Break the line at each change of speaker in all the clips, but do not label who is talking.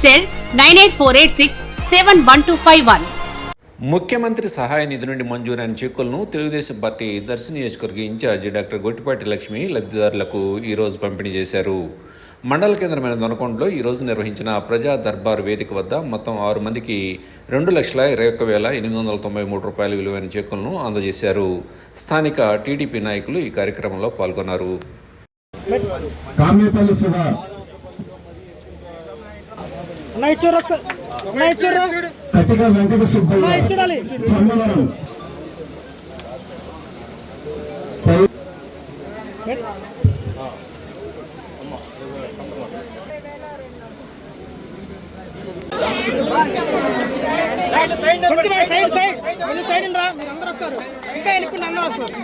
Cell nine eight four eight six seven one two five one.
ముఖ్యమంత్రి సహాయ నిధి నుండి మంజూరైన చెక్కులను తెలుగుదేశం పార్టీ దర్శి నియోజకవర్గ ఇన్ఛార్జి డాక్టర్ గొట్టిపాటి లక్ష్మి లబ్ధిదారులకు ఈరోజు పంపిణీ చేశారు. మండల కేంద్రమైన దొనకొండలో ఈరోజు నిర్వహించిన ప్రజా దర్బార్ వేదిక వద్ద మొత్తం ఆరు మందికి రెండు లక్షల ఇరవై ఒక్క వేల ఎనిమిది వందల తొంభై మూడు రూపాయల విలువైన చెక్కులను అందజేశారు. స్థానిక టీడీపీ నాయకులు ఈ కార్యక్రమంలో పాల్గొన్నారు.
ఇచ్చారు ఒకసారి. ఇచ్చారు.
కటిక వెంకట సుబ్బయ్య
ఇచ్చాడాలి.
చమ్మవరం
కొంచెం సైడ్ సైడ్. కొంచెం సైడ్ రా మీరు అందరూ వస్తారు. ఇంకా ఎన్నుకుని అందరూ వస్తారు.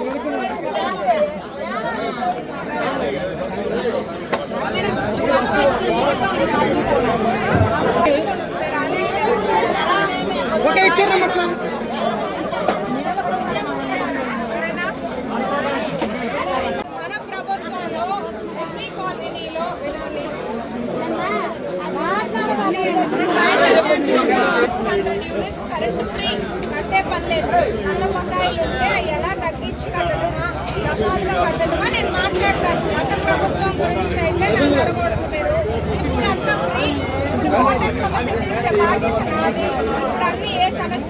అవి ఎలా సార్ తగ్గించుకోవడమా రకాలుగా కట్టడమా నేను మాట్లాడతాను. గత ప్రభుత్వం గురించి అయితే నన్ను సమస్య తీర్చే బాధ్యత నాది. ఏ సమస్య